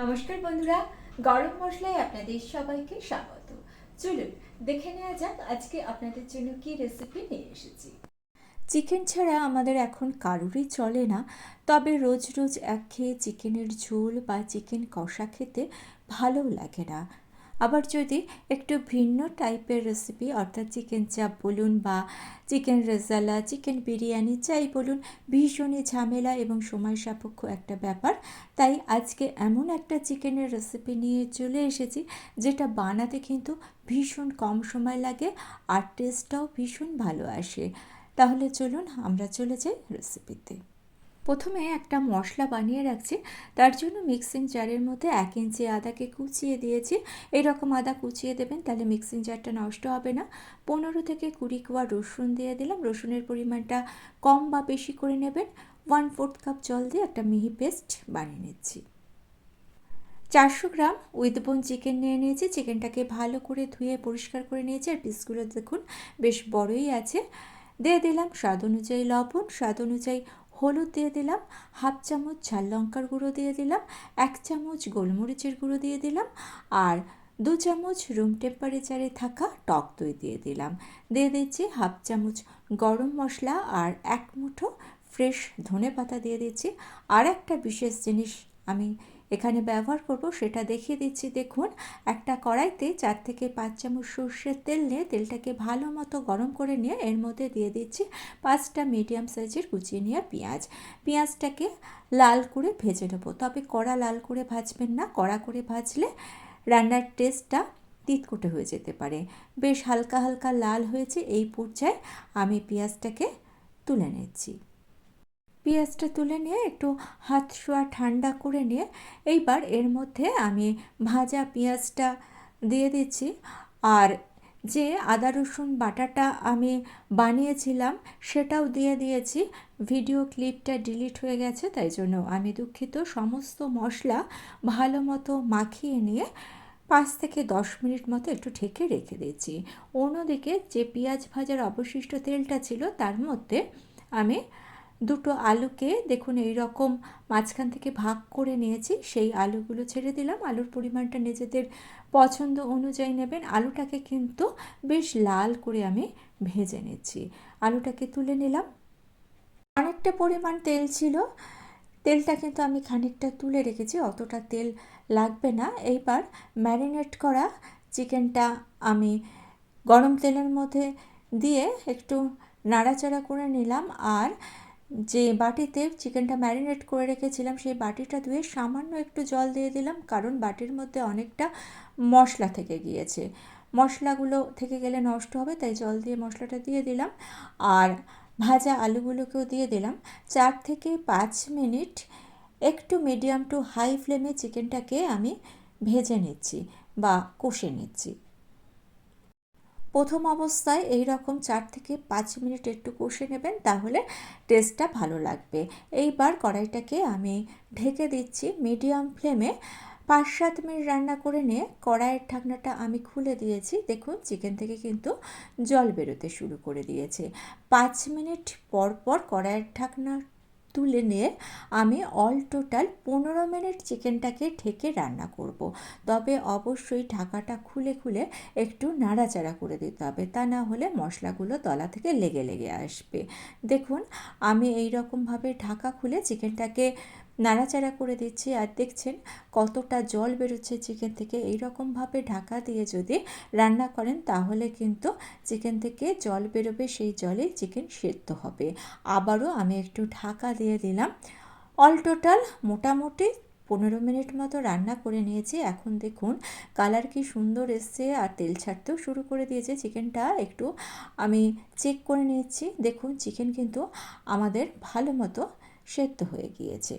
নমস্কার বন্ধুরা গরম মশলায় আপনাদের সবাইকে স্বাগত। চলুন, দেখে নেওয়া যাক আজকে আপনাদের জন্য কি রেসিপি নিয়ে এসেছি। চিকেন ছাড়া আমাদের এখন কারোরই চলে না, তবে রোজ রোজ এক খেয়ে চিকেনের ঝোল বা চিকেন কষা খেতে ভালোও লাগে না। আবার যদি একটু ভিন্ন টাইপের রেসিপি অর্থাৎ চিকেন চাপ বলুন বা চিকেন রেজালা চিকেন বিরিয়ানি যাই বলুন, ভীষণই ঝামেলা এবং সময় সাপেক্ষ একটা ব্যাপার। তাই আজকে এমন একটা চিকেনের রেসিপি নিয়ে চলে এসেছি, যেটা বানাতে কিন্তু ভীষণ কম সময় লাগে আর টেস্টটাও ভীষণ ভালো আসে। তাহলে চলুন আমরা চলে যাই রেসিপিতে প্রথমে একটা মশলা বানিয়ে রাখছি। তার জন্য মিক্সিং জারের মধ্যে এক ইঞ্চি আদাকে কুচিয়ে দিয়েছি। এরকম আদা কুচিয়ে দেবেন, তাহলে মিক্সিং জারটা নষ্ট হবে না। পনেরো থেকে কুড়ি কোয়া রসুন দিয়ে দিলাম। রসুনের পরিমাণটা কম বা বেশি করে নেবেন। ওয়ান ফোর্থ কাপ জল দিয়ে একটা মিহি পেস্ট বানিয়ে নিচ্ছি। চারশো গ্রাম উইথ বোন চিকেন নিয়ে নিয়েছি। চিকেনটাকে ভালো করে ধুয়ে পরিষ্কার করে নিয়েছি। আর পিসগুলো দেখুন, বেশ বড়ই আছে। দিয়ে দিলাম স্বাদ অনুযায়ী লবণ। স্বাদ অনুযায়ী হলুদ দিয়ে দিলাম, হাফ চামচ ঝাল লঙ্কার গুঁড়ো দিয়ে দিলাম, এক চামচ গোলমরিচের গুঁড়ো দিয়ে দিলাম আর দু চামচ রুম টেম্পারেচারে থাকা টক দই দিয়ে দিলাম। দিয়ে দিচ্ছি হাফ চামচ গরম মশলা আর এক মুঠো ফ্রেশ ধনে পাতা দিয়ে দিচ্ছি। আর একটা বিশেষ জিনিস আমি এখানে ব্যবহার করব, সেটা দেখিয়ে দিচ্ছি। দেখুন, একটা কড়াইতে চার থেকে পাঁচ চামচ সর্ষের তেল নিয়ে তেলটাকে ভালো মতো গরম করে নিয়ে এর মধ্যে দিয়ে দিচ্ছি পাঁচটা মিডিয়াম সাইজের কুচিয়ে নেওয়া পেঁয়াজ। পেঁয়াজটাকে লাল করে ভেজে নেব। তবে কড়া লাল করে ভাজবেন না, কড়া করে ভাজলে রান্নার টেস্টটা তিতকুটে হয়ে যেতে পারে। বেশ হালকা হালকা লাল হয়েছে, এই পর্যায়ে আমি পেঁয়াজটাকে তুলে নিচ্ছি। পেঁয়াজটা তুলে নিয়ে একটু হাত শোয়া ঠান্ডা করে নিয়ে এইবার এর মধ্যে আমি ভাজা পেঁয়াজটা দিয়ে দিচ্ছি। আর যে আদা, রসুন বাটাটা আমি বানিয়েছিলাম সেটাও দিয়ে দিয়েছি। ভিডিও ক্লিপটা ডিলিট হয়ে গেছে, তাই জন্য আমি দুঃখিত। সমস্ত মশলা ভালো মতো মাখিয়ে নিয়ে পাঁচ থেকে দশ মিনিট মতো একটু ঢেকে রেখে দিয়েছি অন্যদিকে যে পেঁয়াজ ভাজার অবশিষ্ট তেলটা ছিল, তার মধ্যে আমি দুটো আলুকে দেখুন এই রকম মাঝখান থেকে ভাগ করে নিয়েছি, সেই আলুগুলো ছেড়ে দিলাম। আলুর পরিমাণটা নিজেদের পছন্দ অনুযায়ী নেবেন। আলুটাকে কিন্তু বেশ লাল করে আমি ভেজে নিচ্ছি। আলুটাকে তুলে নিলাম। অনেকটা পরিমাণ তেল ছিল। তেলটা কিন্তু আমি খানিকটা তুলে রেখেছি, অতটা তেল লাগবে না। এইবার ম্যারিনেট করা চিকেনটা আমি গরম তেলের মধ্যে দিয়ে একটু নাড়াচাড়া করে নিলাম। আর যে বাটিতে চিকেনটা ম্যারিনেট করে রেখেছিলাম, সেই বাটিটা ধুয়ে সামান্য একটু জল দিয়ে দিলাম, কারণ বাটির মধ্যে অনেকটা মশলা থেকে গিয়েছে। মশলাগুলো থেকে গেলে নষ্ট হবে, তাই জল দিয়ে মশলাটা দিয়ে দিলাম। আর ভাজা আলুগুলোকেও দিয়ে দিলাম। চার থেকে পাঁচ মিনিট একটু মিডিয়াম টু হাই ফ্লেমে চিকেনটাকে আমি ভেজে নিচ্ছি বা কষে নিচ্ছি। প্রথম অবস্থায় এই রকম চার থেকে পাঁচ মিনিট একটু কষে নেবেন, তাহলে টেস্টটা ভালো লাগবে। এইবার কড়াইটাকে আমি ঢেকে দিচ্ছি মিডিয়াম ফ্লেমে পাঁচ সাত মিনিট রান্না করে নিয়ে কড়াইয়ের ঢাকনাটা আমি খুলে দিয়েছি। দেখুন চিকেন থেকে কিন্তু জল বেরোতে শুরু করে দিয়েছে। পাঁচ মিনিট পর পর কড়াইয়ের ঢাকনা তুলে নিয়ে আমি অল টোটাল পনেরো মিনিট চিকেনটাকে ঢেকে রান্না করব। তবে অবশ্যই ঢাকাটা খুলে খুলে একটু নাড়াচাড়া করে দিতে হবে তা না হলে মশলাগুলো তলা থেকে লেগে লেগে আসবে দেখুন, আমি এই রকমভাবে ঢাকা খুলে চিকেনটাকে নাড়াচাড়া করে দিচ্ছি আর দেখছেন কতটা জল বেরোচ্ছে চিকেন থেকে। এই রকমভাবে ঢাকা দিয়ে যদি রান্না করেন তাহলে কিন্তু চিকেন থেকে জল বেরোবে, সেই জলে চিকেন সেদ্ধ হবে। আবারও আমি একটু ঢাকা দিয়ে দিলাম। অল টোটাল মোটামুটি পনেরো মিনিট মতো রান্না করে নিয়েছি। এখন দেখুন কালার কি সুন্দর এসছে আর তেল ছাড়তেও শুরু করে দিয়েছে চিকেনটা। একটু আমি চেক করে নিয়েছি। দেখুন চিকেন কিন্তু আমাদের ভালো মতো সেদ্ধ হয়ে গিয়েছে।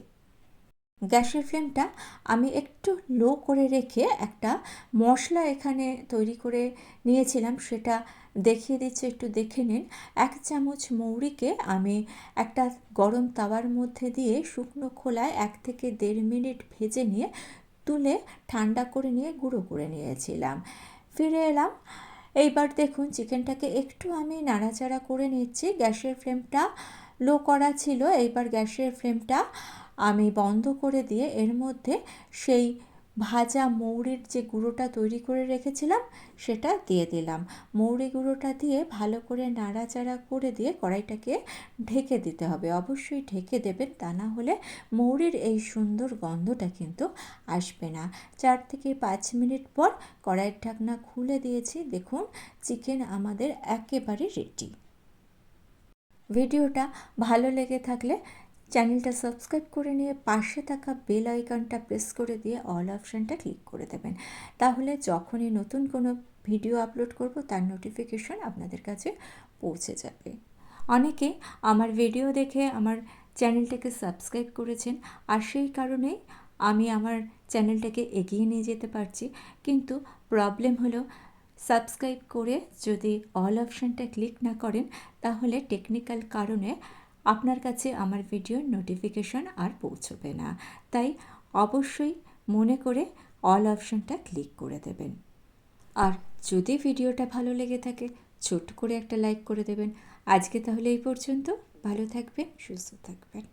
গ্যাসের ফ্লেমটা আমি একটু লো করে রেখে একটা মশলা এখানে তৈরি করে নিয়েছিলাম, সেটা দেখিয়ে দিচ্ছি, একটু দেখে নিন। এক চামচ মৌরিকে আমি একটা গরম তাওয়ার মধ্যে দিয়ে শুকনো খোলায় এক থেকে দেড় মিনিট ভেজে নিয়ে তুলে ঠান্ডা করে নিয়ে গুঁড়ো করে নিয়েছিলাম। ফিরে এলাম। এইবার দেখুন, চিকেনটাকে একটু আমি নাড়াচাড়া করে নিচ্ছি। গ্যাসের ফ্লেমটা লো করা ছিল, এইবার গ্যাসের ফ্লেমটা আমি বন্ধ করে দিয়ে এর মধ্যে সেই ভাজা মৌরির যে গুঁড়োটা তৈরি করে রেখেছিলাম, সেটা দিয়ে দিলাম। মৌরি গুঁড়োটা দিয়ে ভালো করে নাড়াচাড়া করে দিয়ে কড়াইটাকে ঢেকে দিতে হবে। অবশ্যই ঢেকে দেবেন, তা না হলে মৌরির এই সুন্দর গন্ধটা কিন্তু আসবে না। চার থেকে পাঁচ মিনিট পর কড়াইয়ের ঢাকনা খুলে দিয়েছি। দেখুন, চিকেন আমাদের একেবারে রেডি ভিডিওটা ভালো লেগে থাকলে চ্যানেলটা সাবস্ক্রাইব করে নিয়ে পাশে থাকা বেল আইকনটা প্রেস করে দিয়ে অল অপশানটা ক্লিক করে দেবেন। তাহলে যখনই নতুন কোনো ভিডিও আপলোড করব, তার নোটিফিকেশন আপনাদের কাছে পৌঁছে যাবে। অনেকে আমার ভিডিও দেখে আমার চ্যানেলটাকে সাবস্ক্রাইব করেছেন, আর সেই কারণেই আমি আমার চ্যানেলটাকে এগিয়ে নিয়ে যেতে পারছি। কিন্তু প্রবলেম হলো, সাবস্ক্রাইব করে যদি অল অপশানটা ক্লিক না করেন, তাহলে টেকনিক্যাল কারণে আপনার কাছে আমার ভিডিওর নোটিফিকেশন আর পৌঁছবে না। তাই অবশ্যই মনে করে অল অপশানটা ক্লিক করে দেবেন। আর যদি ভিডিওটা ভালো লেগে থাকে, ছোট্ট করে একটা লাইক করে দেবেন। আজকে তাহলে এই পর্যন্ত। ভালো থাকবেন, সুস্থ থাকবেন।